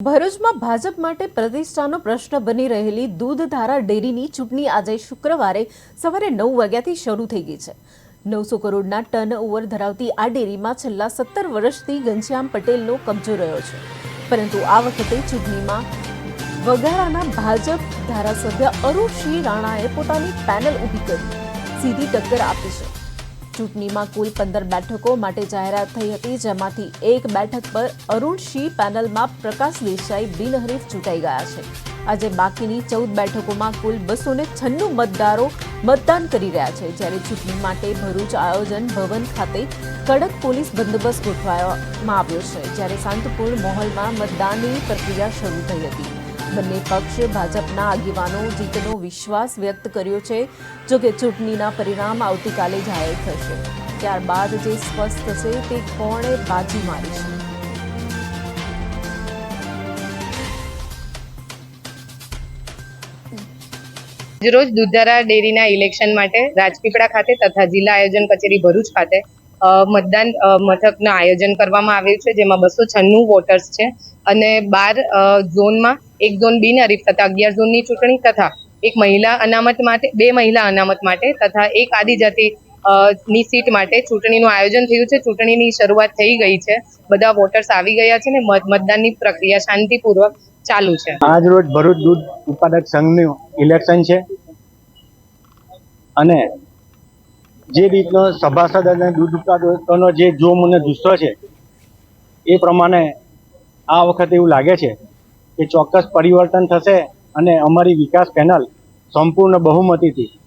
ભરૂચમાં ભાજપ માટે પ્રતિષ્ઠાનો પ્રશ્ન બની રહેલી દૂધધારા ડેરીની ચૂંટણી આજે શુક્રવારે સવારે નવ વાગ્યાથી શરૂ થઈ ગઈ છે. નવસો કરોડના ટર્ન ઓવર ધરાવતી આ ડેરીમાં છેલ્લા સત્તર વર્ષથી ઘનશ્યામ પટેલનો કબજો રહ્યો છે. પરંતુ આ વખતે ચૂંટણીમાં વઘારાના ભાજપ ધારાસભ્ય અરુણસિંહ રાણાએ પોતાની પેનલ ઊભી કરી સીધી ટક્કર આપી છે. ચૂંટણીમાં કુલ પંદર બેઠકો માટે જાહેરાત થઈ હતી, જેમાંથી એક બેઠક પર અરુણસિંહ પેનલમાં પ્રકાશ દેસાઈ બિનહરીફ ચૂંટાઈ ગયા છે. આજે બાકીની ચૌદ બેઠકોમાં કુલ બસો ને છન્નું મતદારો મતદાન કરી રહ્યા છે. જ્યારે ચૂંટણી માટે ભરૂચ આયોજન ભવન ખાતે કડક પોલીસ બંદોબસ્ત ગોઠવવામાં આવ્યો છે. જ્યારે શાંતપૂર્ણ માહોલમાં મતદાનની પ્રક્રિયા શરૂ થઈ હતી. બંને પક્ષ ભાજપના આગેવાનો જીતનો વિશ્વાસ વ્યક્ત કર્યો છે, જો કે ચૂંટણીના પરિણામ આવતીકાલે જાહેર થશે. ત્યારબાદ જે સ્પષ્ટ થશે તે કોણે બાજી મારી છે? રોજ દુધારા ડેરીના ઇલેક્શન માટે રાજપીપળા ખાતે તથા જિલ્લા આયોજન કચેરી ભરૂચ ખાતે મતદાન મથકનું આયોજન કરવામાં આવ્યું છે, જેમાં બસો છન્નું વોટર્સ છે અને બાર ઝોનમાં એક ઝોન બિનહરીફ તથા અગિયાર ઝોનની ચૂંટણી તથા એક મહિલા અનામત માટે, બે મહિલા અનામત માટે તથા એક આદિજાતિ ની સીટ માટે ચૂંટણીનું આયોજન થયું છે. ચૂંટણીની શરૂઆત થઈ ગઈ છે. બધા વોટર્સ આવી ગયા છે ને મત- મતદાનની પ્રક્રિયા શાંતિપૂર્વક ચાલુ છે. આજ રોજ ભરૂચ દૂધ ઉત્પાદક સંઘનું ઇલેક્શન છે. અને જે રીતનો સભાસદ અને દૂધ ઉત્પાદકોનો જે જોમ અને જુસ્સો છે, એ પ્રમાણે આ વખતે એવું લાગે છે કે ચોક્કસ પરિવર્તન થશે અને અમારી વિકાસ પેનલ સંપૂર્ણ બહુમતીથી